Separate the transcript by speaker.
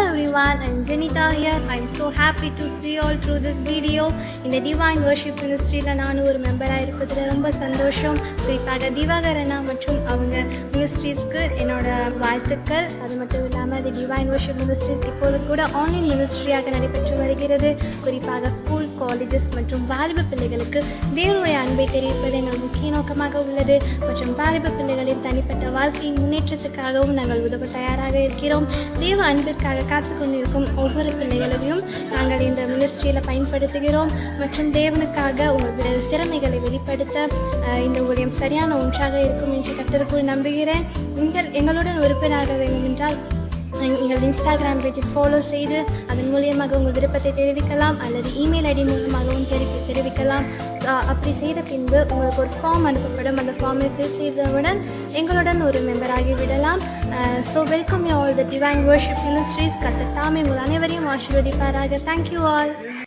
Speaker 1: Hello everyone, I'm Janita here. I'm so happy to see you all through this video. இந்த divine worship மினிஸ்ட்ரியில் நானும் ஒரு மெம்பராக இருக்கிறதுல ரொம்ப சந்தோஷம் குறிப்பாக திவாகரனா மற்றும் அவங்க மினிஸ்ட்ரீஸ்க்கு என்னோட வாழ்த்துக்கள் அது மட்டும் இல்லாமல் டிவைன் வர்ஷிப் மினிஸ்ட்ரிஸ் இப்போது கூட ஆன்லைன் மினிஸ்ட்ரியாக நடைபெற்று வருகிறது. குறிப்பாக ஸ்கூல் காலேஜஸ் மற்றும் வாலிப பிள்ளைகளுக்கு தேவனுடைய அன்பை தெரிவிப்பது எங்கள் முக்கிய நோக்கமாக உள்ளது. மற்றும் வாலிப பிள்ளைகளின் தனிப்பட்ட வாழ்க்கையின் முன்னேற்றத்துக்காகவும் நாங்கள் உதவ தயாராக இருக்கிறோம். தேவ அன்பிற்காக காத்து கொண்டிருக்கும் ஒவ்வொரு பிள்ளைகளையும் நாங்கள் இந்த மினிஸ்ட்ரியில் பயன்படுத்துகிறோம். மற்றும் தேவனுக்காக உங்கள் திறமைகளை வெளிப்படுத்த இந்த ஊழியம் சரியான ஒன்றாக இருக்கும் என்று கத்திற்குள் நம்புகிறேன். நீங்கள் எங்களுடன் உறுப்பினராக வேண்டும் என்றால் எங்கள் இன்ஸ்டாகிராம் பேஜை ஃபாலோ செய்து அதன் மூலியமாக உங்கள் விருப்பத்தை தெரிவிக்கலாம் அல்லது இமெயில் ஐடி மூலமாகவும் தெரிவி தெரிவிக்கலாம். அப்படி செய்த பின்பு உங்களுக்கு ஒரு ஃபார்ம் அனுப்பப்படும். அந்த ஃபார்மை ஃபில் செய்தவுடன் எங்களுடன் ஒரு member ஆகிவிடலாம் so welcome you all the divine worship ministries கத்த தாமே உங்கள் அனைவரையும் ஆசீர்வதிப்பாராக. Thank you all